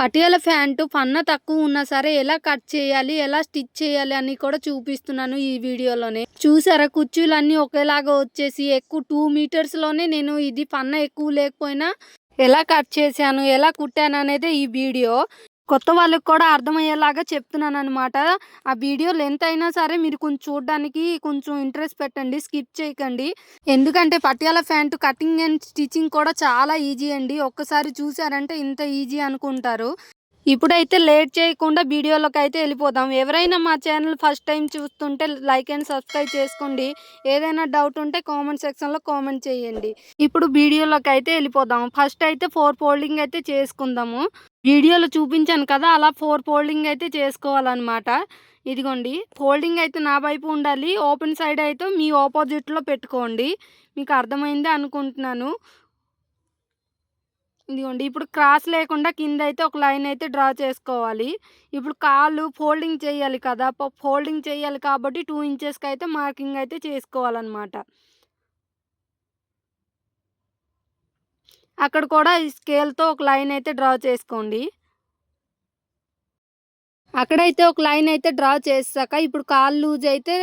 Patiala pant పన్న తక్కువ ఉన్నా సరే ఎలా కట్ చేయాలి ఎలా స్టిచ్ చేయాలి అని కూడా చూపిస్తున్నాను ఈ వీడియోలోనే. చూసారా? కుర్చీలన్నీ ఒకేలాగా వచ్చేసి ఎక్కువ టూ మీటర్స్లోనే నేను ఇది పన్న ఎక్కువ లేకపోయినా ఎలా కట్ చేశాను ఎలా కుట్టాను అనేది ఈ వీడియో. కొత్త వాళ్ళకి కూడా అర్థమయ్యేలాగా చెప్తున్నాను అనమాట ఆ వీడియో లెంత్ అయినా సరే మీరు కొంచెం చూడడానికి కొంచెం ఇంట్రెస్ట్ పెట్టండి స్కిప్ చేయకండి. ఎందుకంటే Patiala pant cutting and stitching కూడా చాలా ఈజీ అండి. ఒక్కసారి చూసారంటే ఇంత ఈజీ అనుకుంటారు. ఇప్పుడైతే లేట్ చేయకుండా వీడియోలోకి అయితే వెళ్ళిపోదాం. ఎవరైనా మా ఛానల్ ఫస్ట్ టైం చూస్తుంటే లైక్ అండ్ సబ్స్క్రైబ్ చేసుకోండి. ఏదైనా డౌట్ ఉంటే కామెంట్ సెక్షన్లో కామెంట్ చేయండి. ఇప్పుడు వీడియోలోకి అయితే వెళ్ళిపోదాం. ఫస్ట్ అయితే ఫోర్ ఫోల్డింగ్ అయితే చేసుకుందాము. వీడియోలో చూపించాను కదా అలా ఫోర్ ఫోల్డింగ్ అయితే చేసుకోవాలన్నమాట. ఇదిగోండి ఫోల్డింగ్ అయితే నా వైపు ఉండాలి. ఓపెన్ సైడ్ అయితే మీ ఆపోజిట్లో పెట్టుకోండి. మీకు అర్థమైందే అనుకుంటున్నాను. ఇదిగోండి. ఇప్పుడు క్రాస్ లేకుండా కింద అయితే ఒక లైన్ అయితే డ్రా చేసుకోవాలి. ఇప్పుడు కాళ్ళు ఫోల్డింగ్ చేయాలి కదా. ఫోల్డింగ్ చేయాలి కాబట్టి టూ ఇంచెస్కి అయితే మార్కింగ్ అయితే చేసుకోవాలన్నమాట. అక్కడ కూడా ఈ స్కేల్తో ఒక లైన్ అయితే డ్రా చేసుకోండి. అక్కడైతే ఒక లైన్ అయితే డ్రా చేసాక ఇప్పుడు కాళ్ళు లూజ్ అయితే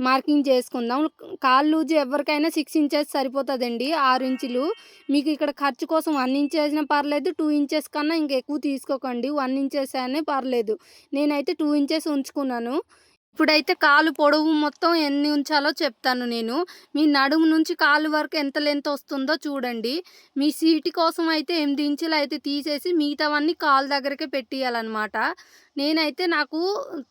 మార్కింగ్ చేసుకుందాం. కాళ్ళు లూజ్ ఎవరికైనా సిక్స్ ఇంచెస్ సరిపోతుందండి. ఆరు ఇంచులు. మీకు ఇక్కడ ఖర్చు కోసం వన్ ఇంచ్ వేసినా పర్లేదు. టూ ఇంచెస్ కన్నా ఇంకా ఎక్కువ తీసుకోకండి. వన్ ఇంచెస్ అనే పర్లేదు. నేనైతే టూ ఇంచెస్ ఉంచుకున్నాను. ఇప్పుడైతే కాలు పొడవు మొత్తం ఎన్ని ఉంచాలో చెప్తాను నేను. మీ నడుము నుంచి కాలు వరకు ఎంత లెంత్ వస్తుందో చూడండి. మీ సీటు కోసం అయితే ఎనిమిది ఇంచులు అయితే తీసేసి మిగతావన్నీ కాలు దగ్గరకే పెట్టేయాలన్నమాట నేనైతే నాకు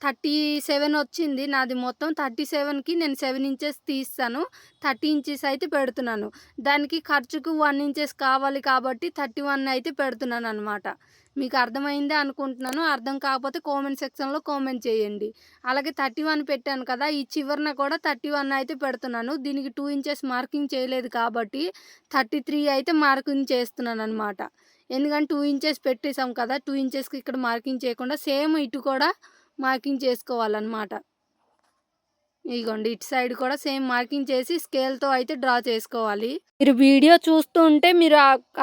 థర్టీ సెవెన్ వచ్చింది. నాది మొత్తం థర్టీ సెవెన్కి నేను సెవెన్ ఇంచెస్ తీస్తాను. థర్టీ ఇంచెస్ అయితే పెడుతున్నాను. దానికి ఖర్చుకు వన్ ఇంచెస్ కావాలి కాబట్టి థర్టీ వన్ అయితే పెడుతున్నాను అనమాట మీకు అర్థమైందే అనుకుంటున్నాను. అర్థం కాకపోతే కామెంట్ సెక్షన్లో కామెంట్ చేయండి. అలాగే థర్టీ వన్ పెట్టాను కదా ఈ చివరిన కూడా థర్టీ వన్ అయితే పెడుతున్నాను. దీనికి టూ ఇంచెస్ మార్కింగ్ చేయలేదు కాబట్టి థర్టీ త్రీ అయితే మార్కింగ్ చేస్తున్నాను అనమాట ఎందుకంటే టూ ఇంచెస్ పెట్టేసాం కదా టూ ఇంచెస్కి ఇక్కడ మార్కింగ్ చేయకుండా సేమ్ ఇటు కూడా మార్కింగ్ చేసుకోవాలన్నమాట. ఇదిగోండి ఇటు సైడ్ కూడా సేమ్ మార్కింగ్ చేసి స్కేల్తో అయితే డ్రా చేసుకోవాలి. మీరు వీడియో చూస్తూ ఉంటే మీరు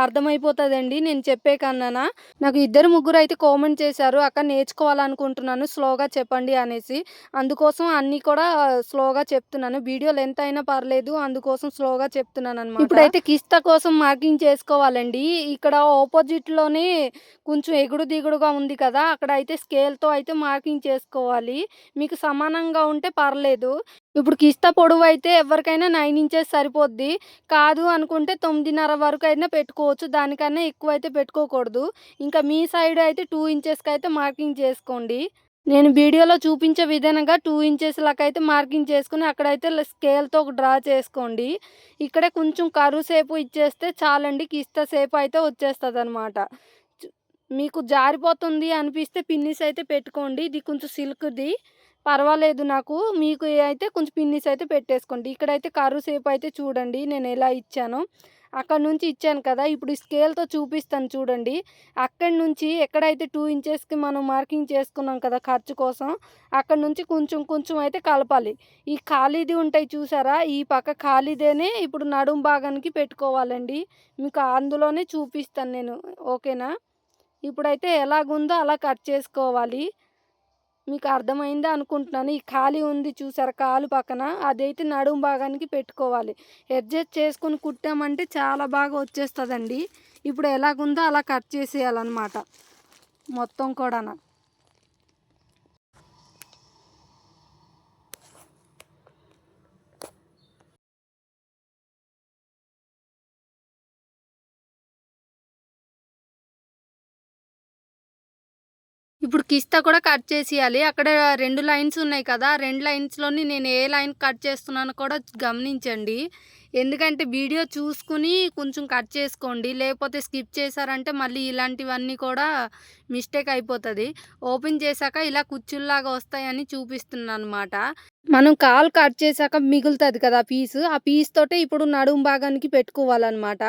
అర్థమైపోతుందండి. నేను చెప్పే కన్నా నాకు ఇద్దరు ముగ్గురు అయితే కామెంట్ చేశారు. అక్కడ నేర్చుకోవాలనుకుంటున్నాను స్లోగా చెప్పండి అనేసి. అందుకోసం అన్నీ కూడా స్లోగా చెప్తున్నాను. వీడియో లెంత్ అయినా పర్లేదు అందుకోసం స్లోగా చెప్తున్నాను అనమాట ఇప్పుడైతే కిస్తా కోసం మార్కింగ్ చేసుకోవాలండి. ఇక్కడ ఆపోజిట్లోనే కొంచెం ఎగుడు దిగుడుగా ఉంది కదా అక్కడ అయితే స్కేల్తో అయితే మార్కింగ్ చేసుకోవాలి. మీకు సమానంగా ఉంటే పర్లేదు. ఇప్పుడు కిస్తా పొడవు అయితే ఎవరికైనా నైన్ ఇంచెస్ సరిపోద్ది. కాదు అనుకుంటే తొమ్మిదిన్నర వరకు అయినా పెట్టుకోవచ్చు. దానికన్నా ఎక్కువ అయితే పెట్టుకోకూడదు. ఇంకా మీ సైడ్ అయితే టూ ఇంచెస్కి అయితే మార్కింగ్ చేసుకోండి. నేను వీడియోలో చూపించే విధంగా టూ ఇంచెస్ లాగా అయితే మార్కింగ్ చేసుకుని అక్కడైతే స్కేల్తో ఒక డ్రా చేసుకోండి. ఇక్కడే కొంచెం కరువు సేపు ఇచ్చేస్తే చాలండి. కిస్తా సేపు అయితే వచ్చేస్తుంది అనమాట మీకు జారిపోతుంది అనిపిస్తే పిన్నిస్ అయితే పెట్టుకోండి. ఇది కొంచెం సిల్క్ది. పర్వాలేదు నాకు. మీకు అయితే కొంచెం పిన్నిస్ అయితే పెట్టేసుకోండి. ఇక్కడైతే కరువు సేపు అయితే చూడండి నేను ఎలా ఇచ్చాను. అక్కడ నుంచి ఇచ్చాను కదా ఇప్పుడు స్కేల్తో చూపిస్తాను చూడండి. అక్కడి నుంచి ఎక్కడైతే టూ ఇంచెస్కి మనం మార్కింగ్ చేసుకున్నాం కదా ఖర్చు కోసం అక్కడ నుంచి కొంచెం కొంచెం అయితే కలపాలి. ఈ ఖాళీది ఉంటాయి చూసారా? ఈ పక్క ఖాళీదేనే ఇప్పుడు నడుం భాగానికి పెట్టుకోవాలండి. మీకు అందులోనే చూపిస్తాను నేను. ఓకేనా? ఇప్పుడైతే ఎలాగుందో అలా కట్ చేసుకోవాలి. మీకు అర్థమైందా అనుకుంటున్నాను. ఈ ఖాళీ ఉంది చూసారా కాలు పక్కన. అదైతే నడుము భాగానికి పెట్టుకోవాలి. అడ్జస్ట్ చేసుకొని కుట్టామంటే చాలా బాగా వచ్చేస్తుందండి. ఇప్పుడు ఎలాగుందో అలా కట్ చేసేయాలన్నమాట. మొత్తం కూడా ఇప్పుడు కిస్తా కూడా కట్ చేసేయాలి. అక్కడ రెండు లైన్స్ ఉన్నాయి కదా రెండు లైన్స్లోని నేను ఏ లైన్ కట్ చేస్తున్నానో కూడా గమనించండి. ఎందుకంటే వీడియో చూసుకుని కొంచెం కట్ చేసుకోండి లేకపోతే స్కిప్ చేశారంటే మళ్ళీ ఇలాంటివన్నీ కూడా మిస్టేక్ అయిపోతుంది. ఓపెన్ చేశాక ఇలా కుచ్చుల్లాగా వస్తాయని చూపిస్తున్నాను అనమాట మనం కాలు కట్ చేశాక మిగులుతుంది కదా పీసు. ఆ పీస్ తోటే ఇప్పుడు నడుము భాగానికి పెట్టుకోవాలనమాట.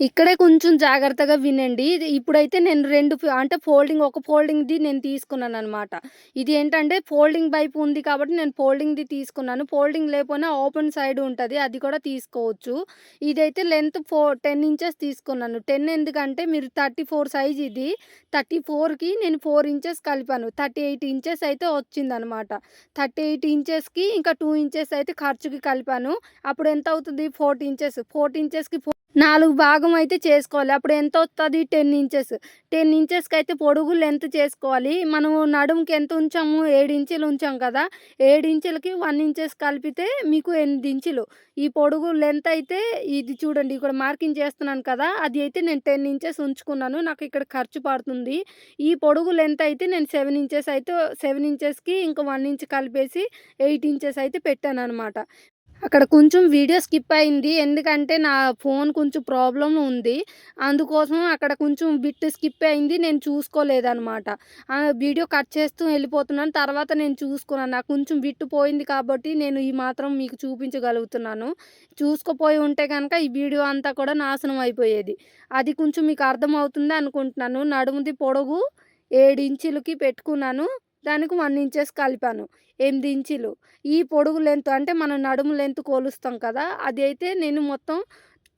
ఇక్కడే కొంచెం జాగ్రత్తగా వినండి. ఇప్పుడైతే నేను రెండు అంటే ఫోల్డింగ్ ఒక ఫోల్డింగ్‌ది నేను తీసుకున్నాను అనమాట ఇది ఏంటంటే ఫోల్డింగ్ వైపు ఉంది కాబట్టి నేను ఫోల్డింగ్‌ది తీసుకున్నాను. ఫోల్డింగ్ లేకపోయినా ఓపెన్ సైడ్ ఉంటుంది అది కూడా తీసుకోవచ్చు. ఇదైతే లెంత్ ఫో 10 ఇంచెస్ తీసుకున్నాను. 10 ఎందుకంటే మీరు 34 సైజ్ ఇది. 34కి నేను ఫోర్ ఇంచెస్ కలిపాను. 38 ఇంచెస్ అయితే వచ్చిందనమాట. 38 ఇంచెస్‌కి ఇంకా టూ ఇంచెస్ అయితే ఖర్చుకి కలిపాను. అప్పుడు ఎంత అవుతుంది 40 ఇంచెస్. 40 ఇంచెస్‌కి నాలుగు భాగం అయితే చేసుకోవాలి. అప్పుడు ఎంత వస్తుంది టెన్ ఇంచెస్. టెన్ ఇంచెస్కి అయితే పొడుగు లెంత్ చేసుకోవాలి. మనం నడుముకి ఎంత ఉంచాము ఏడు ఇంచులు ఉంచాం కదా! ఏడు ఇంచులకి వన్ ఇంచెస్ కలిపితే మీకు ఎనిమిది ఇంచులు. ఈ పొడుగు లెంత్ అయితే ఇది చూడండి ఇక్కడ మార్కింగ్ చేస్తున్నాను కదా! అది అయితే నేను 10 ఇంచెస్ ఉంచుకున్నాను. నాకు ఇక్కడ ఖర్చు పడుతుంది. ఈ పొడుగు లెంత్ అయితే నేను సెవెన్ ఇంచెస్ అయితే సెవెన్ ఇంచెస్‌కి ఇంకా వన్ ఇంచ్ కలిపేసి ఎయిట్ ఇంచెస్ అయితే పెట్టాను అనమాట అక్కడ కొంచెం వీడియో స్కిప్ అయింది. ఎందుకంటే నా ఫోన్ కొంచెం ప్రాబ్లం ఉంది. అందుకోసం అక్కడ కొంచెం బిట్ స్కిప్ అయింది. నేను చూసుకోలేదనమాట. వీడియో కట్ చేస్తూ వెళ్ళిపోతున్నాను. తర్వాత నేను చూసుకున్నాను. నాకు కొంచెం బిట్ పోయింది కాబట్టి నేను ఈ మాత్రం మీకు చూపించగలుగుతున్నాను. చూసుకోపోయి ఉంటే కనుక ఈ వీడియో అంతా కూడా నాశనం అయిపోయేది. అది కొంచెం మీకు అర్థమవుతుంది అనుకుంటున్నాను. నడుముది పొడవు ఏడు ఇంచులకి పెట్టుకున్నాను. దానికి వన్ ఇంచెస్ కలిపాను. ఎనిమిది ఇంచులు. ఈ పొడుగు లెంత్ అంటే మనం నడుము లెంత్ కొలుస్తాం కదా! అది అయితే నేను మొత్తం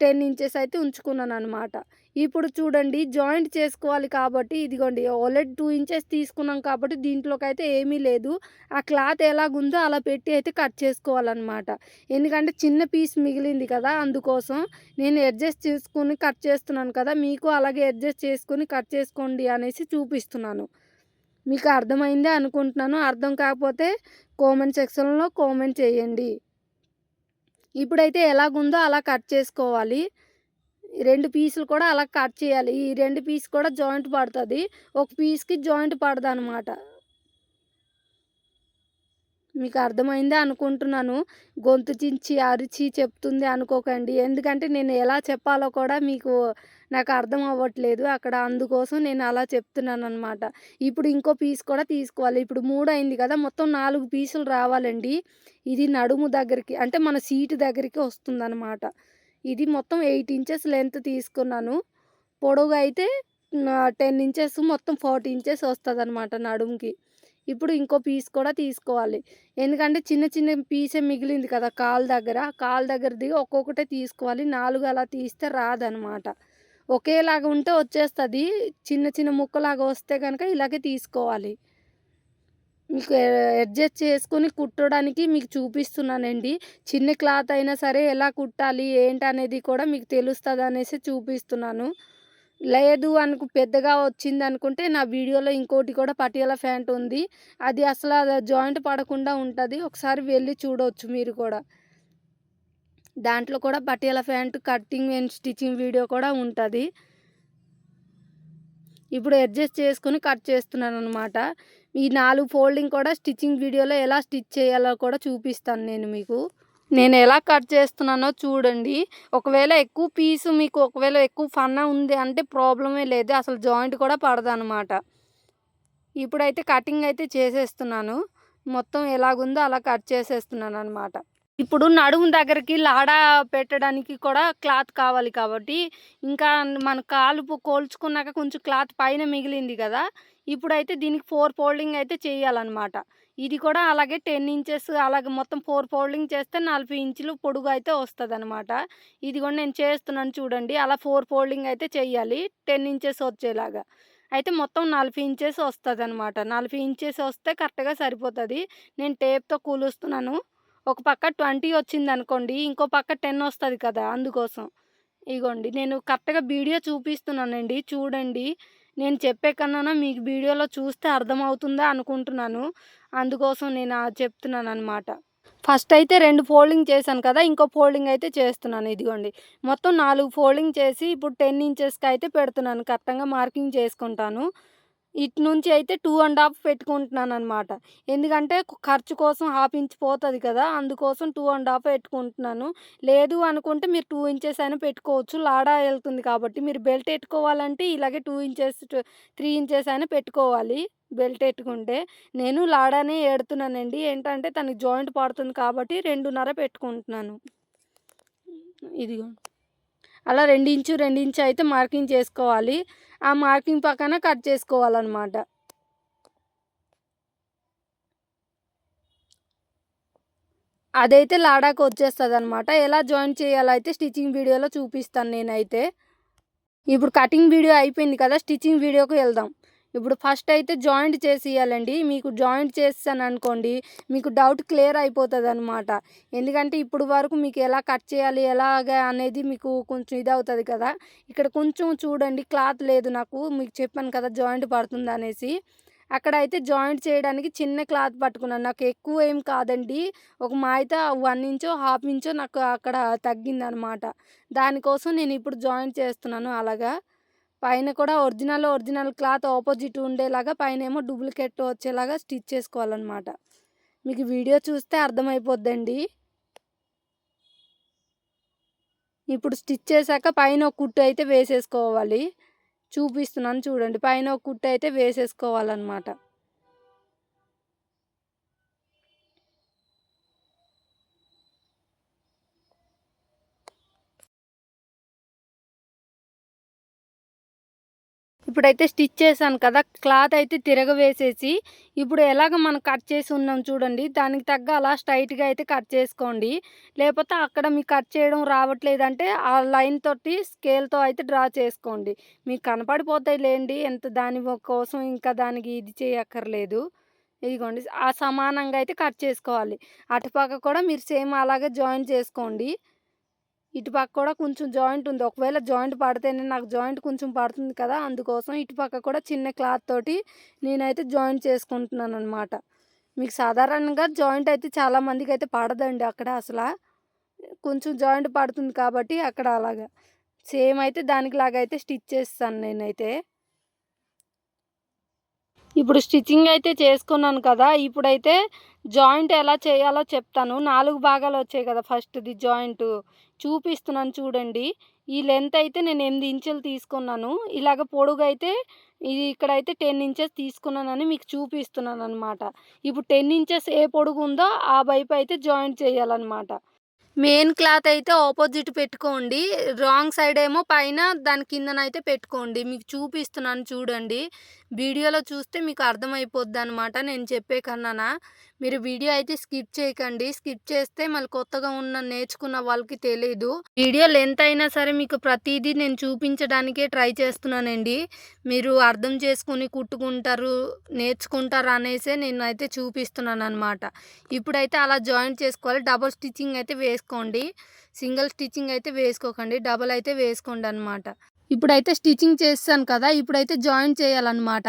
10 ఇంచెస్ అయితే ఉంచుకున్నాను అనమాట ఇప్పుడు చూడండి జాయింట్ చేసుకోవాలి కాబట్టి ఇదిగోండి ఆల్రెడీ టూ ఇంచెస్ తీసుకున్నాం కాబట్టి దీంట్లోకైతే ఏమీ లేదు. ఆ క్లాత్ ఎలాగుందో అలా పెట్టి అయితే కట్ చేసుకోవాలనమాట. ఎందుకంటే చిన్న పీస్ మిగిలింది కదా! అందుకోసం నేను అడ్జస్ట్ చేసుకొని కట్ చేస్తున్నాను కదా! మీకు అలాగే అడ్జస్ట్ చేసుకొని కట్ చేసుకోండి అనేసి చూపిస్తున్నాను. మీకు అర్థమైందే అనుకుంటున్నాను. అర్థం కాకపోతే కామెంట్ సెక్షన్‌లో కామెంట్ చేయండి. ఇప్పుడైతే ఎలాగుందో అలా కట్ చేసుకోవాలి. రెండు పీసులు కూడా అలా కట్ చేయాలి. ఈ రెండు పీస్ కూడా జాయింట్ పడుతుంది ఒక పీస్‌కి జాయింట్ పడదనమాట. మీకు అర్థమైందే అనుకుంటున్నాను. గొంతు చించి, అరిచి చెప్తుంది అనుకోకండి. ఎందుకంటే నేను ఎలా చెప్పాలో కూడా మీకు నాకు అర్థం అవ్వట్లేదు. అక్కడ అందుకోసం నేను అలా చెప్తున్నాను అనమాట ఇప్పుడు ఇంకో పీస్ కూడా తీసుకోవాలి. ఇప్పుడు మూడు అయింది కదా! మొత్తం నాలుగు పీసులు రావాలండి. ఇది నడుము దగ్గరికి అంటే మన సీటు దగ్గరికి వస్తుందనమాట. ఇది మొత్తం ఎయిట్ ఇంచెస్ లెంత్ తీసుకున్నాను. పొడవు అయితే టెన్ ఇంచెస్ మొత్తం 40 ఇంచెస్ వస్తుంది అనమాట నడుముకి. ఇప్పుడు ఇంకో పీస్ కూడా తీసుకోవాలి. ఎందుకంటే చిన్న చిన్న పీసే మిగిలింది కదా! కాలు దగ్గర. కాలు దగ్గరది ఒక్కొక్కటే తీసుకోవాలి. నాలుగు అలా తీస్తే రాదనమాట. ఒకేలాగా ఉంటే వచ్చేస్తుంది చిన్న చిన్న ముక్కలాగా వస్తే కనుక ఇలాగే తీసుకోవాలి. మీకు అడ్జస్ట్ చేసుకొని కుట్టడానికి మీకు చూపిస్తున్నానండి. చిన్న క్లాత్ అయినా సరే ఎలా కుట్టాలి ఏంటనేది కూడా మీకు తెలుస్తుంది అనేసి చూపిస్తున్నాను. లేదు అనుకు పెద్దగా వచ్చింది అనుకుంటే నా వీడియోలో ఇంకోటి కూడా పటియాల ప్యాంట్ ఉంది. అది అసలు జాయింట్ పడకుండా ఉంటుంది ఒకసారి వెళ్ళి చూడవచ్చు మీరు కూడా. దాంట్లో కూడా Patiala pant cutting and stitching video కూడా ఉంటుంది ఇప్పుడు అడ్జస్ట్ చేసుకొని కట్ చేస్తున్నాను అనమాట ఈ నాలుగు ఫోల్డింగ్ కూడా స్టిచ్చింగ్ వీడియోలో ఎలా స్టిచ్ చేయాలో కూడా చూపిస్తాను నేను మీకు. నేను ఎలా కట్ చేస్తున్నానో చూడండి. ఒకవేళ ఎక్కువ పీసు మీకు ఒకవేళ ఎక్కువ ఫన్నా ఉంది అంటే ప్రాబ్లమే లేదు. అసలు జాయింట్ కూడా పడదనమాట. ఇప్పుడైతే కటింగ్ అయితే చేసేస్తున్నాను. మొత్తం ఎలాగుందో అలా కట్ చేసేస్తున్నాను అనమాట ఇప్పుడు నడుము దగ్గరికి లాడా పెట్టడానికి కూడా క్లాత్ కావాలి కాబట్టి ఇంకా మన కాలుపు కోల్చుకున్నాక కొంచెం క్లాత్ పైన మిగిలింది కదా! ఇప్పుడైతే దీనికి ఫోర్ ఫోల్డింగ్ అయితే చేయాలన్నమాట ఇది కూడా అలాగే 10 ఇంచెస్ అలాగే మొత్తం ఫోర్ ఫోల్డింగ్ చేస్తే 40 ఇంచులు పొడుగు అయితే వస్తుంది అనమాట ఇది కూడా నేను చేస్తున్నాను చూడండి. అలా ఫోర్ ఫోల్డింగ్ అయితే చేయాలి టెన్ ఇంచెస్ వచ్చేలాగా. అయితే మొత్తం 40 ఇంచెస్ వస్తుంది అనమాట నలభై ఇంచెస్ వస్తే కరెక్ట్‌గా సరిపోతుంది నేను టేప్‌తో కూలుస్తున్నాను ఒక పక్క ట్వంటీ వచ్చింది అనుకోండి ఇంకో పక్క టెన్ వస్తుంది కదా! అందుకోసం. ఇగోండి నేను కరెక్ట్‌గా వీడియో చూపిస్తున్నానండి. చూడండి. నేను చెప్పే కన్నా మీకు వీడియోలో చూస్తే అర్థమవుతుందా అనుకుంటున్నాను. అందుకోసం నేను చెప్తున్నాను అనమాట ఫస్ట్ అయితే రెండు ఫోల్డింగ్ చేశాను కదా! ఇంకో ఫోల్డింగ్ అయితే చేస్తున్నాను ఇదిగోండి. మొత్తం నాలుగు ఫోల్డింగ్ చేసి ఇప్పుడు 10 ఇంచెస్‌కి అయితే పెడుతున్నాను. కరెక్ట్‌గా మార్కింగ్ చేసుకుంటాను. ఇటు నుంచి అయితే టూ అండ్ హాఫ్ పెట్టుకుంటున్నాను అనమాట ఎందుకంటే ఖర్చు కోసం హాఫ్ ఇంచ్ పోతుంది కదా అందుకోసం టూ అండ్ హాఫ్ పెట్టుకుంటున్నాను. లేదు అనుకుంటే మీరు టూ ఇంచెస్ అయినా పెట్టుకోవచ్చు. లాడా వెళ్తుంది కాబట్టి మీరు బెల్ట్ పెట్టుకోవాలంటే ఇలాగే టూ ఇంచెస్ త్రీ ఇంచెస్ అయినా పెట్టుకోవాలి. బెల్ట్ పెట్టుకుంటే నేను లాడానే ఏడుతున్నానండి. ఏంటంటే తనకి జాయింట్ పడుతుంది కాబట్టి రెండున్నర పెట్టుకుంటున్నాను. ఇదిగో. అలా రెండు ఇంచు అయితే మార్కింగ్ చేసుకోవాలి. ఆ మార్కింగ్ పక్కన కట్ చేసుకోవాలన్నమాట. అదైతే లాడాకు వచ్చేస్తుంది అనమాట ఎలా జాయిన్ చేయాలో అయితే స్టిచ్చింగ్ వీడియోలో చూపిస్తాను నేనైతే. ఇప్పుడు కటింగ్ వీడియో అయిపోయింది కదా స్టిచ్చింగ్ వీడియోకి వెళ్దాం. ఇప్పుడు ఫస్ట్ అయితే జాయింట్ చేసి ఇవ్వాలండి మీకు జాయింట్ చేస్తాను అనుకోండి మీకు డౌట్ క్లియర్ అయిపోతుంది అనమాట ఎందుకంటే ఇప్పుడు వరకు మీకు ఎలా కట్ చేయాలి ఎలాగ అనేది మీకు కొంచెం ఇది అవుతుంది కదా. ఇక్కడ కొంచెం చూడండి క్లాత్ లేదు నాకు. మీకు చెప్పాను కదా జాయింట్ పడుతుంది అనేసి అక్కడ అయితే జాయింట్ చేయడానికి చిన్న క్లాత్ పట్టుకున్నాను. నాకు ఎక్కువ ఏం కాదండి. ఒక మా అయితే వన్ ఇంచో హాఫ్ ఇంచో నాకు అక్కడ తగ్గిందనమాట. దానికోసం నేను ఇప్పుడు జాయింట్ చేస్తున్నాను అలాగా. పైన కూడా ఒరిజినల్ ఒరిజినల్ క్లాత్ ఆపోజిట్ ఉండేలాగా పైన ఏమో డూప్లికేట్ వచ్చేలాగా స్టిచ్ చేసుకోవాలన్నమాట. మీకు వీడియో చూస్తే అర్థమైపోద్దండి. ఇప్పుడు స్టిచ్ చేశాక పైన ఒక కుట్టు అయితే వేసేసుకోవాలి. చూపిస్తున్నాను చూడండి పైన ఒక కుట్టు అయితే వేసేసుకోవాలన్నమాట. ఇప్పుడైతే స్టిచ్ చేశాను కదా క్లాత్ అయితే తిరగవేసేసి ఇప్పుడు ఎలాగ మనం కట్ చేసి ఉన్నాం చూడండి దానికి తగ్గ అలా స్ట్రైట్గా అయితే కట్ చేసుకోండి. లేకపోతే అక్కడ మీకు కట్ చేయడం రావట్లేదంటే ఆ లైన్ తోటి స్కేల్తో అయితే డ్రా చేసుకోండి. మీకు కనపడిపోతాయి లేండి ఎంత దాని కోసం ఇంకా దానికి ఇది చేయక్కర్లేదు. ఇదిగోండి ఆ సమానంగా అయితే కట్ చేసుకోవాలి. అటుపక్క కూడా మీరు సేమ్ అలాగే జాయిన్ చేసుకోండి. ఇటుపక్క కూడా కొంచెం జాయింట్ ఉంది. ఒకవేళ జాయింట్ పడితేనే నాకు జాయింట్ కొంచెం పడుతుంది కదా అందుకోసం ఇటుపక్క కూడా చిన్న క్లాత్ తోటి నేనైతే జాయింట్ చేసుకుంటున్నాను అనమాట మీకు సాధారణంగా జాయింట్ అయితే చాలా మందికి అయితే పడదండి అక్కడ అసలు. కొంచెం జాయింట్ పడుతుంది కాబట్టి అక్కడ అలాగా. సేమ్ అయితే దానికి లాగా అయితే స్టిచ్ చేస్తాను నేనైతే. ఇప్పుడు స్టిచ్చింగ్ అయితే చేసుకున్నాను కదా ఇప్పుడైతే జాయింట్ ఎలా చేయాలో చెప్తాను. నాలుగు భాగాలు వచ్చాయి కదా ఫస్ట్ది జాయింట్ చూపిస్తున్నాను చూడండి. ఈ లెంత్ అయితే నేను ఎనిమిది ఇంచులు తీసుకున్నాను. ఇలాగ పొడుగు అయితే ఇది ఇక్కడైతే టెన్ ఇంచెస్ తీసుకున్నానని మీకు చూపిస్తున్నాను అనమాట ఇప్పుడు టెన్ ఇంచెస్ ఏ పొడుగు ఉందో ఆ వైపు అయితే జాయింట్ చేయాలన్నమాట. మెయిన్ క్లాత్ అయితే ఆపోజిట్ పెట్టుకోండి. రాంగ్ సైడ్ ఏమో పైన దాని కిందనైతే పెట్టుకోండి. మీకు చూపిస్తున్నాను చూడండి. వీడియోలో చూస్తే మీకు అర్థమైపోద్ది అనమాట నేను చెప్పే కన్నానా మీరు వీడియో అయితే స్కిప్ చేయకండి. స్కిప్ చేస్తే మళ్ళీ కొత్తగా ఉన్న నేర్చుకున్న వాళ్ళకి తెలియదు వీడియో లెంత్ అయినా సరే మీకు ప్రతిదీ నేను చూపించడానికే ట్రై చేస్తున్నానండి. మీరు అర్థం చేసుకుని కుట్టుకుంటారు నేర్చుకుంటారు అనేసే నేను అయితే చూపిస్తున్నాను అనమాట ఇప్పుడైతే అలా జాయింట్ చేసుకోవాలి. డబల్ స్టిచ్చింగ్ అయితే వేసుకోండి. సింగిల్ స్టిచ్చింగ్ అయితే వేసుకోకండి. డబల్ అయితే వేసుకోండి అనమాట ఇప్పుడైతే స్టిచ్చింగ్ చేస్తాను కదా ఇప్పుడైతే జాయిన్ చేయాలన్నమాట.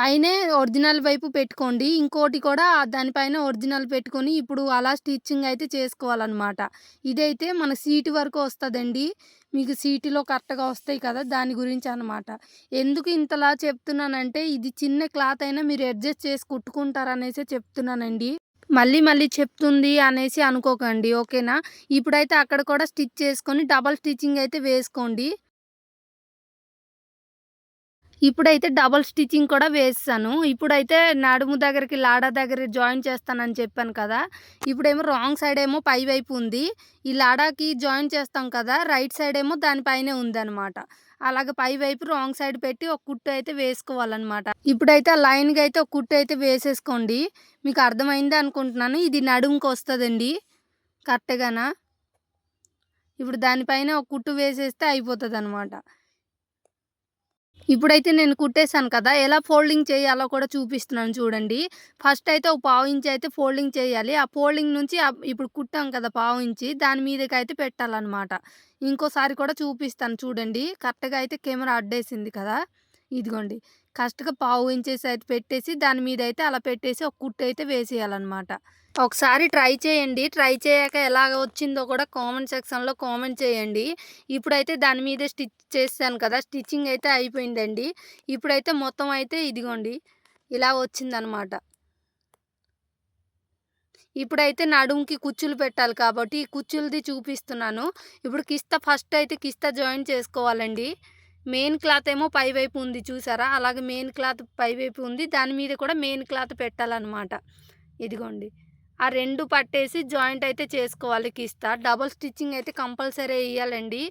పైనే ఒరిజినల్ వైపు పెట్టుకోండి ఇంకోటి కూడా దానిపైన ఒరిజినల్ పెట్టుకొని ఇప్పుడు అలా స్టిచ్చింగ్ అయితే చేసుకోవాలన్నమాట. ఇదైతే మన సీటు వరకు వస్తుందండి. మీకు సీటులో కరెక్ట్గా వస్తాయి కదా దాని గురించి అనమాట ఎందుకు ఇంతలా చెప్తున్నానంటే ఇది చిన్న క్లాత్ అయినా మీరు అడ్జస్ట్ చేసి కుట్టుకుంటారనేసి చెప్తున్నానండి. మళ్ళీ మళ్ళీ చెప్తుంది అనేసి అనుకోకండి ఓకేనా? ఇప్పుడైతే అక్కడ కూడా స్టిచ్ చేసుకొని డబల్ స్టిచ్చింగ్ అయితే వేసుకోండి. ఇప్పుడైతే డబల్ స్టిచ్చింగ్ కూడా వేస్తాను. ఇప్పుడైతే నడుము దగ్గరికి లాడా దగ్గర జాయిన్ చేస్తానని చెప్పాను కదా. ఇప్పుడేమో రాంగ్ సైడ్ ఏమో పై వైపు ఉంది. ఈ లాడాకి జాయిన్ చేస్తాం కదా రైట్ సైడ్ ఏమో దానిపైనే ఉందన్నమాట. అలాగే పై వైపు రాంగ్ సైడ్ పెట్టి ఒక కుట్టు అయితే వేసుకోవాలన్నమాట. ఇప్పుడైతే ఆ లైన్గా అయితే ఒక కుట్టు అయితే వేసేసుకోండి. మీకు అర్థమైంది అనుకుంటున్నాను. ఇది నడుముకి వస్తుందండి. కరెక్ట్గానా ఇప్పుడు దానిపైన ఒక కుట్టు వేసేస్తే అయిపోతుంది అనమాట ఇప్పుడైతే నేను కుట్టేశాను కదా ఎలా ఫోల్డింగ్ చేయాలో కూడా చూపిస్తున్నాను చూడండి. ఫస్ట్ అయితే ఒక పావు ఇంచి అయితే ఫోల్డింగ్ చేయాలి. ఆ ఫోల్డింగ్ నుంచి ఇప్పుడు కుట్టాం కదా పావు ఇంచి దాని మీదకి అయితే పెట్టాలన్నమాట. ఇంకోసారి కూడా చూపిస్తాను చూడండి. కరెక్ట్గా అయితే కెమెరా అడ్డేసింది కదా ఇదిగోండి. కరెక్ట్‌గా పావు ఇంచెస్ అయితే పెట్టేసి దాని మీద అయితే అలా పెట్టేసి ఒక కుట్టు అయితే వేసేయాలన్నమాట. ఒకసారి ట్రై చేయండి. ట్రై చేయక ఎలాగ వచ్చిందో కూడా కామెంట్ సెక్షన్‌లో కామెంట్ చేయండి. ఇప్పుడైతే దాని మీద స్టిచ్ చేశాను కదా! స్టిచ్చింగ్ అయితే అయిపోయిందండి. ఇప్పుడైతే మొత్తం అయితే ఇదిగోండి ఇలా వచ్చిందనమాట. ఇప్పుడైతే నడుముకి కుచ్చులు పెట్టాలి కాబట్టి ఈ కుచ్చులది చూపిస్తున్నాను. ఇప్పుడు కిస్తా ఫస్ట్ అయితే కిస్తా జాయిన్ చేసుకోవాలండి. మెయిన్ క్లాత్ ఏమో పైవైపు ఉంది చూసారా? అలాగే మెయిన్ క్లాత్ పైవైపు ఉంది. దాని మీద కూడా మెయిన్ క్లాత్ పెట్టాలన్నమాట. ఇదిగోండి. ఆ రెండు పట్టేసి జాయింట్ అయితే చేసుకోవాలి కిస్తా. డబుల్ స్టిచ్చింగ్ అయితే కంపల్సరీ ఇవ్వాలండి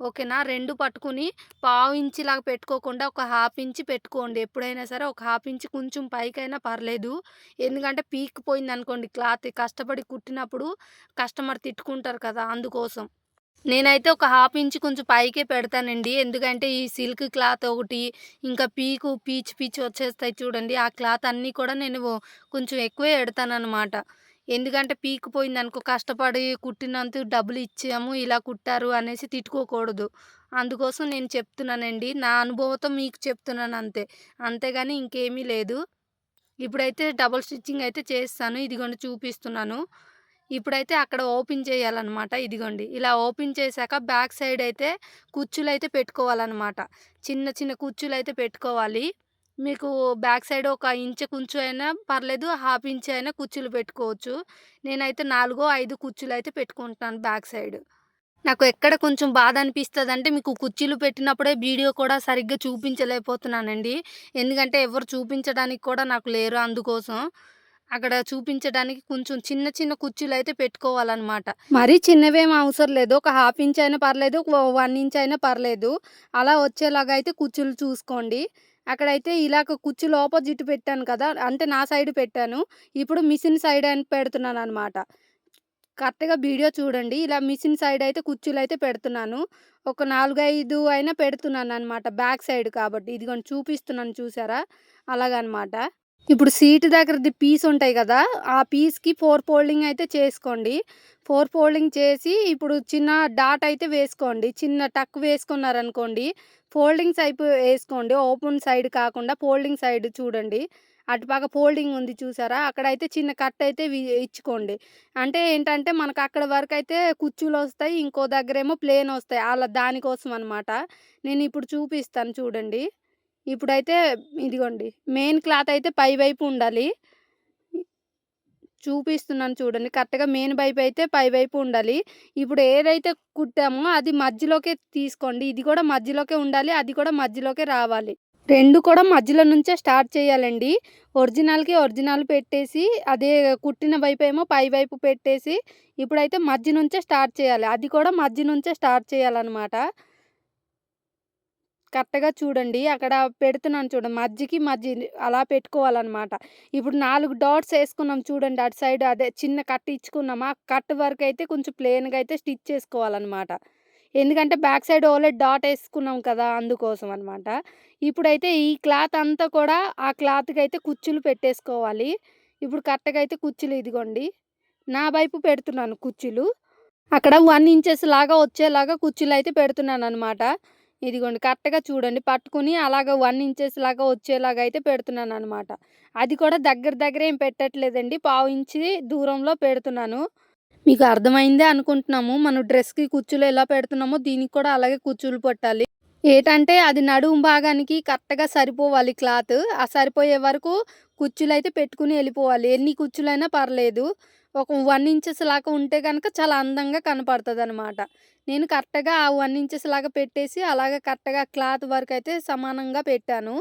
ఓకేనా? రెండు పట్టుకొని పావు ఇంచులాగా పెట్టుకోకుండా ఒక హాఫ్ ఇంచ్ పెట్టుకోండి. ఎప్పుడైనా సరే ఒక హాఫ్ ఇంచ్ కొంచెం పైకైనా పర్లేదు. ఎందుకంటే పీక్ పోయిందనుకోండి క్లాత్ కష్టపడి కుట్టినప్పుడు కస్టమర్ తిట్టుకుంటారు కదా! అందుకోసం. నేనైతే ఒక హాఫ్ ఇంచ్ కొంచెం పైకే పెడతానండి. ఎందుకంటే ఈ సిల్క్ క్లాత్ ఒకటి, ఇంకా పీకు పీచు పీచు వచ్చేస్తాయి చూడండి. ఆ క్లాత్ అన్నీ కూడా నేను కొంచెం ఎక్కువే పెడతానమాట ఎందుకంటే పీకు పోయిందనుకో కష్టపడి కుట్టినంత డబ్బులు ఇచ్చాము, ఇలా కుట్టారు అనేసి తిట్టుకోకూడదు. అందుకోసం నేను చెప్తున్నానండి. నా అనుభవంతో మీకు చెప్తున్నాను అంతే. అంతేగాని ఇంకేమీ లేదు. ఇప్పుడైతే డబుల్ స్టిచ్చింగ్ అయితే చేస్తాను. ఇదిగోండి చూపిస్తున్నాను. ఇప్పుడైతే అక్కడ ఓపెన్ చేయాలన్నమాట. ఇదిగోండి. ఇలా ఓపెన్ చేశాక బ్యాక్ సైడ్ అయితే కుచ్చులైతే పెట్టుకోవాలన్నమాట. చిన్న చిన్న కుచ్చులైతే పెట్టుకోవాలి. మీకు బ్యాక్ సైడ్ ఒక ఇంచ్ కుంచు అయినా పర్లేదు. హాఫ్ ఇంచ్ అయినా కుచ్చులు పెట్టుకోవచ్చు. నేనైతే నాలుగో ఐదు కుర్చీలు అయితే పెట్టుకుంటున్నాను బ్యాక్ సైడ్. నాకు ఎక్కడ కొంచెం బాధ అనిపిస్తుంది అంటే మీకు కుర్చీలు పెట్టినప్పుడే వీడియో కూడా సరిగ్గా చూపించలేకపోతున్నానండి. ఎందుకంటే ఎవరు చూపించడానికి కూడా నాకు లేరు అందుకోసం. అక్కడ చూపించడానికి కొంచెం చిన్న చిన్న కుర్చీలు అయితే పెట్టుకోవాలన్నమాట. మరీ చిన్నవేం అవసరం లేదు. ఒక హాఫ్ ఇంచ్ అయినా పర్లేదు. ఒక వన్ ఇంచ్ అయినా పర్లేదు. అలా వచ్చేలాగా అయితే కుర్చీలు చూసుకోండి. అక్కడైతే ఇలాగ కుర్చీలు ఆపోజిట్ పెట్టాను కదా! అంటే నా సైడ్ పెట్టాను. ఇప్పుడు మిషన్ సైడ్ అని పెడుతున్నానన్నమాట. కరెక్ట్‌గా వీడియో చూడండి. ఇలా మిషన్ సైడ్ అయితే కుర్చీలు అయితే పెడుతున్నాను. ఒక నాలుగైదు అయినా పెడుతున్నాను అనమాట బ్యాక్ సైడ్ కాబట్టి. ఇదిగోండి చూపిస్తున్నాను చూసారా? అలాగనమాట. ఇప్పుడు సీట్ దగ్గరది పీస్ ఉంటాయి కదా! ఆ పీస్‌కి ఫోర్ ఫోల్డింగ్ అయితే చేసుకోండి. ఫోర్ ఫోల్డింగ్ చేసి ఇప్పుడు చిన్న డాట్ అయితే వేసుకోండి. చిన్న టక్ వేసుకున్నారనుకోండి. ఫోల్డింగ్స్ అయిపో వేసుకోండి ఓపెన్ సైడ్ కాకుండా ఫోల్డింగ్ సైడ్ చూడండి. అటుపక్క ఫోల్డింగ్ ఉంది చూసారా? అక్కడైతే చిన్న కట్ అయితే వి ఇచ్చుకోండి. అంటే ఏంటంటే మనకు అక్కడ వరకు అయితే కుచ్చులు వస్తాయి ఇంకో దగ్గరేమో ప్లేన్ వస్తాయి అలా దానికోసం అనమాట. నేను ఇప్పుడు చూపిస్తాను చూడండి. ఇప్పుడైతే ఇదిగోండి. మెయిన్ క్లాత్ అయితే పై వైపు ఉండాలి. చూపిస్తున్నాను చూడండి. కరెక్ట్‌గా మెయిన్ వైపు అయితే పై వైపు ఉండాలి. ఇప్పుడు ఏదైతే కుట్టామో అది మధ్యలోకే తీసుకోండి. ఇది కూడా మధ్యలోకే ఉండాలి. అది కూడా మధ్యలోకే రావాలి. రెండు కూడా మధ్యలో నుంచే స్టార్ట్ చేయాలండి. ఒరిజినల్‌కి ఒరిజినల్ పెట్టేసి అదే కుట్టిన వైపేమో పై వైపు పెట్టేసి ఇప్పుడైతే మధ్య నుంచే స్టార్ట్ చేయాలి. అది కూడా మధ్య నుంచే స్టార్ట్ చేయాలన్నమాట. కరెక్ట్‌గా చూడండి. అక్కడ పెడుతున్నాను చూడండి. మధ్యకి మధ్య అలా పెట్టుకోవాలన్నమాట. ఇప్పుడు నాలుగు డాట్స్ వేసుకున్నాం చూడండి. అటు సైడ్ అదే చిన్న కట్ ఇచ్చుకున్నామా? ఆ కట్ అయితే కొంచెం ప్లెయిన్‌గా అయితే స్టిచ్ చేసుకోవాలన్నమాట. ఎందుకంటే బ్యాక్ సైడ్ ఓలే డాట్ వేసుకున్నాం కదా! అందుకోసం అనమాట. ఇప్పుడైతే ఈ క్లాత్ అంతా కూడా ఆ క్లాత్కి అయితే కుచ్చులు పెట్టేసుకోవాలి. ఇప్పుడు కరెక్ట్‌గా అయితే కుచ్చులు ఇదిగోండి. నా వైపు పెడుతున్నాను కుచ్చులు. అక్కడ వన్ ఇంచెస్ లాగా వచ్చేలాగా కుర్చీలు అయితే పెడుతున్నాను అనమాట ఇదిగోండి కరెక్ట్‌గా చూడండి. పట్టుకొని అలాగా వన్ ఇంచెస్ లాగా వచ్చేలాగా అయితే పెడుతున్నాను అనమాట అది కూడా దగ్గర దగ్గర ఏం పెట్టట్లేదండి. పావు ఇంచి దూరంలో పెడుతున్నాను. మీకు అర్థమైందే అనుకుంటున్నాము. మనం డ్రెస్‌కి కుచ్చులు ఎలా పెడుతున్నామో దీనికి కూడా అలాగే కుచ్చులు పట్టాలి. ఏంటంటే అది నడుము భాగానికి కరెక్ట్‌గా సరిపోవాలి క్లాత్. ఆ సరిపోయే వరకు కుర్చీలు అయితే పెట్టుకుని వెళ్ళిపోవాలి ఎన్ని కుచ్చులైనా పర్లేదు. ఒక వన్ ఇంచెస్ లాగా ఉంటే కనుక చాలా అందంగా కనపడుతుంది అనమాట నేను కరెక్ట్‌గా ఆ వన్ ఇంచెస్ లాగా పెట్టేసి అలాగే కరెక్ట్‌గా క్లాత్ వరకైతే సమానంగా పెట్టాను.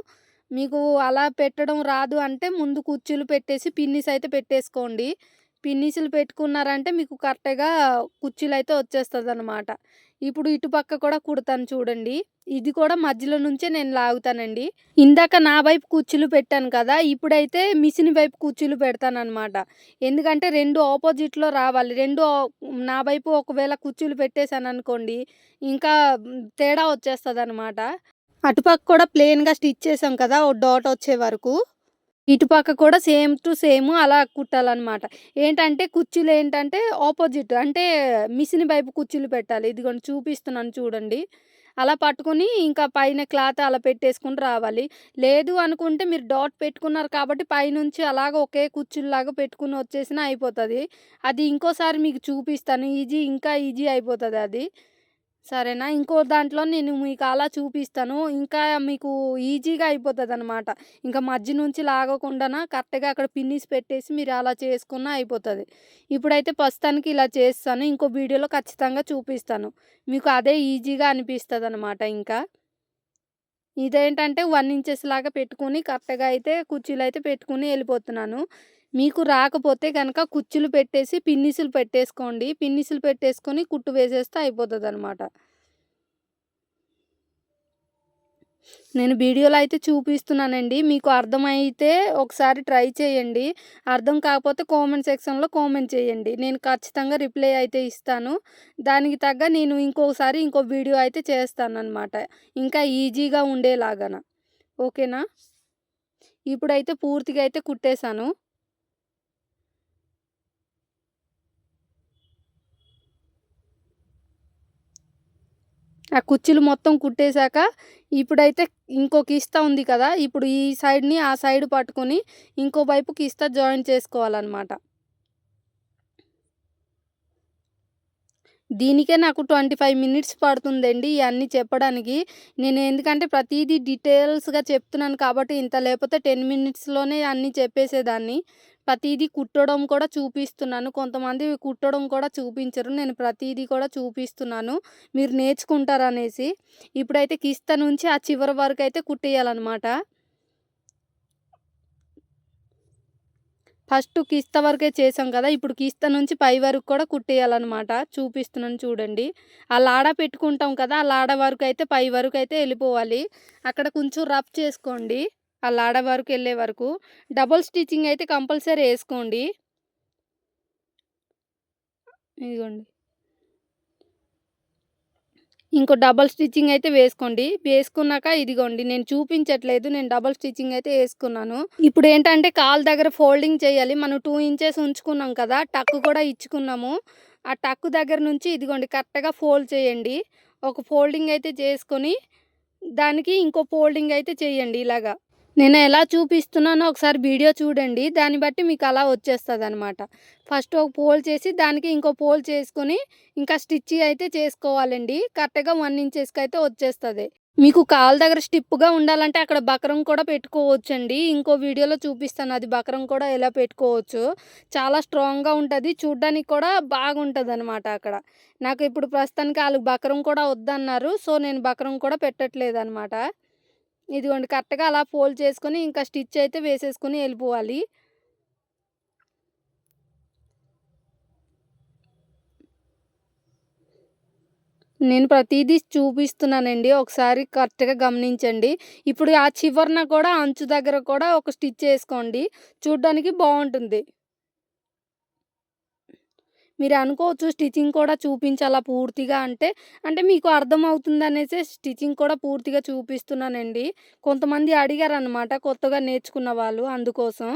మీకు అలా పెట్టడం రాదు అంటే ముందు కుచ్చులు పెట్టేసి పిన్నిస్ అయితే పెట్టేసుకోండి. పిన్నీసులు పెట్టుకున్నారంటే మీకు కరెక్ట్‌గా కుర్చీలు అయితే వచ్చేస్తుంది అనమాట ఇప్పుడు ఇటు పక్క కూడా కుడతాను చూడండి. ఇది కూడా మధ్యలో నుంచే నేను లాగుతానండి. ఇందాక నా వైపు కుర్చీలు పెట్టాను కదా! ఇప్పుడైతే మిషన్ వైపు కుచ్చులు పెడతాననమాట. ఎందుకంటే రెండు ఆపోజిట్‌లో రావాలి. రెండు నా వైపు ఒకవేళ కుర్చీలు పెట్టేశాను అనుకోండి ఇంకా తేడా వచ్చేస్తుంది అనమాట అటుపక్క కూడా ప్లెయిన్‌గా స్టిచ్ చేసాం కదా! ఓ డాట్ వచ్చే వరకు. ఇటుపక్క కూడా సేమ్ టు సేమ్ అలా కుట్టాలన్నమాట. ఏంటంటే కుర్చీలు ఏంటంటే ఆపోజిట్ అంటే మిషన్ వైపు కుర్చీలు పెట్టాలి. ఇదిగోండి చూపిస్తున్నాను చూడండి. అలా పట్టుకొని ఇంకా పైన క్లాత్ అలా పెట్టేసుకొని రావాలి. లేదు అనుకుంటే మీరు డాట్ పెట్టుకున్నారు కాబట్టి పైనుంచి అలాగ ఒకే కుర్చీలాగా పెట్టుకుని వచ్చేసినా అయిపోతుంది. అది ఇంకోసారి మీకు చూపిస్తాను. ఈజీ ఇంకా ఈజీ అయిపోతుంది అది. సరేనా? ఇంకో దాంట్లో నేను మీకు అలా చూపిస్తాను. ఇంకా మీకు ఈజీగా అయిపోతుంది అనమాట ఇంకా మధ్య నుంచి లాగకుండా కరెక్ట్గా అక్కడ పిన్నిస్ పెట్టేసి మీరు అలా చేసుకున్న అయిపోతుంది. ఇప్పుడైతే ప్రస్తుతానికి ఇలా చేస్తాను. ఇంకో వీడియోలో ఖచ్చితంగా చూపిస్తాను. మీకు అదే ఈజీగా అనిపిస్తుంది అనమాట ఇంకా. ఇదేంటంటే వన్ ఇంచెస్ లాగా పెట్టుకుని కరెక్ట్గా అయితే కుర్చీలు అయితే పెట్టుకుని వెళ్ళిపోతున్నాను. మీకు రాకపోతే కనుక కుచ్చులు పెట్టేసి పిన్నిసులు పెట్టేసుకోండి. పిన్నిసులు పెట్టేసుకొని కుట్టు వేసేస్తే అయిపోతుంది అనమాట నేను వీడియోలో అయితే చూపిస్తున్నానండి. మీకు అర్థమైతే ఒకసారి ట్రై చేయండి. అర్థం కాకపోతే కామెంట్ సెక్షన్లో కామెంట్ చేయండి. నేను ఖచ్చితంగా రిప్లై అయితే ఇస్తాను. దానికి తగ్గ నేను ఇంకోసారి ఇంకో వీడియో అయితే చేస్తాను అనమాట ఇంకా ఈజీగా ఉండేలాగాన. ఓకేనా? ఇప్పుడైతే పూర్తిగా అయితే కుట్టేశాను. ఆ కుర్చీలు మొత్తం కుట్టేశాక ఇప్పుడైతే ఇంకో కిస్తా ఉంది కదా ఇప్పుడు ఈ సైడ్ని ఆ సైడ్ పట్టుకొని ఇంకో వైపు కిస్తా జాయిన్ చేసుకోవాలన్నమాట. దీనికే నాకు ట్వంటీ ఫైవ్ మినిట్స్ పడుతుందండి ఇవన్నీ చెప్పడానికి. నేను ఎందుకంటే ప్రతిదీ డీటెయిల్స్గా చెప్తున్నాను కాబట్టి ఇంత లేకపోతే టెన్ మినిట్స్లోనే అన్నీ చెప్పేసేదాన్ని. ప్రతిదీ కుట్టడం కూడా చూపిస్తున్నాను. కొంతమంది కుట్టడం కూడా చూపించరు. నేను ప్రతిదీ కూడా చూపిస్తున్నాను. మీరు నేర్చుకుంటారనేసి. ఇప్పుడైతే కిస్త నుంచి ఆ చివరి వరకు అయితే కుట్టేయాలన్నమాట. ఫస్ట్ కిస్త వరకే చేసాం కదా. ఇప్పుడు కిస్త నుంచి పై వరకు కూడా కుట్టేయాలన్నమాట. చూపిస్తున్నాను చూడండి. ఆ లాడ పెట్టుకుంటాం కదా. ఆ లాడ వరకు అయితే పై వరకు అయితే వెళ్ళిపోవాలి. అక్కడ కొంచెం రఫ్ చేసుకోండి. ఆ లాడ వరకు వెళ్ళే వరకు. డబుల్ స్టిచ్చింగ్ అయితే కంపల్సరీ వేసుకోండి. ఇదిగోండి. ఇంకో డబల్ స్టిచ్చింగ్ అయితే వేసుకోండి. వేసుకున్నాక ఇదిగోండి నేను చూపించట్లేదు నేను డబల్ స్టిచ్చింగ్ అయితే వేసుకున్నాను. ఇప్పుడు ఏంటంటే కాల్ దగ్గర ఫోల్డింగ్ చేయాలి. మనం టూ ఇంచెస్ ఉంచుకున్నాం కదా టక్ కూడా ఇచ్చుకున్నాము. ఆ టక్ దగ్గర నుంచి ఇదిగోండి కరెక్ట్గా ఫోల్డ్ చేయండి. ఒక ఫోల్డింగ్ అయితే చేసుకొని దానికి ఇంకో ఫోల్డింగ్ అయితే చేయండి ఇలాగా. నేను ఎలా చూపిస్తున్నానో ఒకసారి వీడియో చూడండి. దాన్ని బట్టి మీకు అలా వచ్చేస్తుంది అనమాట ఫస్ట్ ఒక పోల్ చేసి దానికి ఇంకో పోల్ చేసుకొని ఇంకా స్టిచ్ అయితే చేసుకోవాలండి. కరెక్ట్గా వన్ ఇంచెస్కి అయితే వచ్చేస్తుంది. మీకు కాల్ దగ్గర స్టిప్గా ఉండాలంటే అక్కడ బకరం కూడా పెట్టుకోవచ్చండి. ఇంకో వీడియోలో చూపిస్తాను. అది బకరం కూడా ఎలా పెట్టుకోవచ్చు. చాలా స్ట్రాంగ్గా ఉంటుంది. చూడ్డానికి కూడా బాగుంటుంది అనమాట అక్కడ. నాకు ఇప్పుడు ప్రస్తుతానికి వాళ్ళకి బకరం కూడా వద్దన్నారు. సో నేను బకరం కూడా పెట్టట్లేదు అనమాట ఇదిగోండి కరెక్ట్గా అలా ఫోల్డ్ చేసుకొని ఇంకా స్టిచ్ అయితే వేసేసుకొని వెళ్ళిపోవాలి. నేను ప్రతిదీ చూపిస్తున్నానండి ఒకసారి కరెక్ట్గా గమనించండి. ఇప్పుడు ఆ చివరన కూడా అంచు దగ్గర కూడా ఒక స్టిచ్ వేసుకోండి చూడ్డానికి బాగుంటుంది. మీరు అనుకోవచ్చు స్టిచ్చింగ్ కూడా చూపించాలా పూర్తిగా అంటే అంటే మీకు అర్థమవుతుంది అనేసి స్టిచ్చింగ్ కూడా పూర్తిగా చూపిస్తున్నానండి. కొంతమంది అడిగారు అనమాట కొత్తగా నేర్చుకున్న వాళ్ళు అందుకోసం.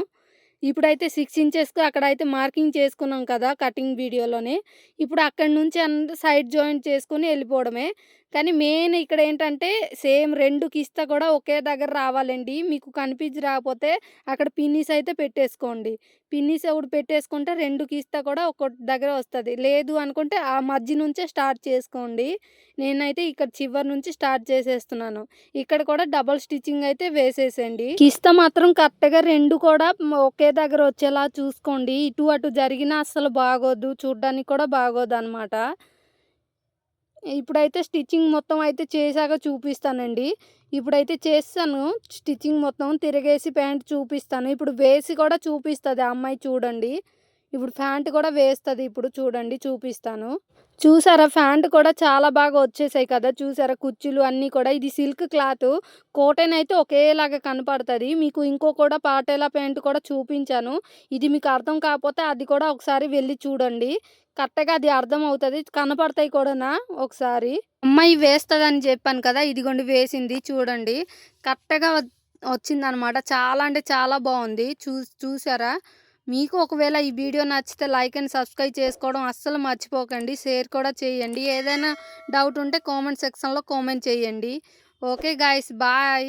ఇప్పుడైతే సిక్స్ ఇంచెస్కి అక్కడైతే మార్కింగ్ చేసుకున్నాం కదా కటింగ్ వీడియోలోనే. ఇప్పుడు అక్కడి నుంచి అంత సైడ్ జాయింట్ చేసుకొని వెళ్ళిపోవడమే. కానీ మెయిన్ ఇక్కడ ఏంటంటే సేమ్ రెండు కిస్తా కూడా ఒకే దగ్గర రావాలండి. మీకు కనిపించి రాకపోతే అక్కడ పిన్నీస్ అయితే పెట్టేసుకోండి. పిన్నీస్ ఒకటి పెట్టేసుకుంటే రెండు కిస్తా కూడా ఒక దగ్గర వస్తుంది. లేదు అనుకుంటే ఆ మధ్య నుంచే స్టార్ట్ చేసుకోండి. నేనైతే ఇక్కడ చివరి నుంచి స్టార్ట్ చేసేస్తున్నాను. ఇక్కడ కూడా డబల్ స్టిచ్చింగ్ అయితే వేసేసండి కిస్తా మాత్రం కరెక్ట్గా రెండు కూడా ఒకే దగ్గర వచ్చేలా చూసుకోండి. ఇటు అటు జరిగినా అస్సలు బాగోదు. చూడ్డానికి కూడా బాగోదు అనమాట ఇప్పుడైతే స్టిచ్చింగ్ మొత్తం అయితే చేశాక చూపిస్తానండి. ఇప్పుడైతే చేస్తాను. స్టిచ్చింగ్ మొత్తం తిరిగేసి ప్యాంట్ చూపిస్తాను. ఇప్పుడు వేసి కూడా చూపిస్తుంది ఆ అమ్మాయి చూడండి. ఇప్పుడు ప్యాంట్ కూడా వేస్తుంది ఇప్పుడు చూడండి చూపిస్తాను. చూసారా ప్యాంట్ కూడా చాలా బాగా వచ్చేసాయి కదా చూసారా కుర్చీలు అన్నీ కూడా. ఇది సిల్క్ క్లాత్ కోటన్ అయితే ఒకేలాగా కనపడుతుంది. మీకు ఇంకో కూడా పాటేలా ప్యాంట్ కూడా చూపించాను. ఇది మీకు అర్థం కాకపోతే అది కూడా ఒకసారి వెళ్ళి చూడండి. కరెక్ట్గా అది అర్థం అవుతుంది. కనపడతాయి కూడానా ఒకసారి. అమ్మాయి వేస్తుందని చెప్పాను కదా ఇదిగోండి వేసింది చూడండి. కరెక్ట్గా వచ్చిందనమాట. చాలా అంటే చాలా బాగుంది. చూ చూసారా? మీకు ఒకవేళ ఈ వీడియో నచ్చితే లైక్ అండ్ సబ్స్క్రైబ్ చేసుకోవడం అస్సలు మర్చిపోకండి. షేర్ కూడా చేయండి. ఏదైనా డౌట్ ఉంటే కామెంట్ సెక్షన్లో కామెంట్ చేయండి. Okay guys bye.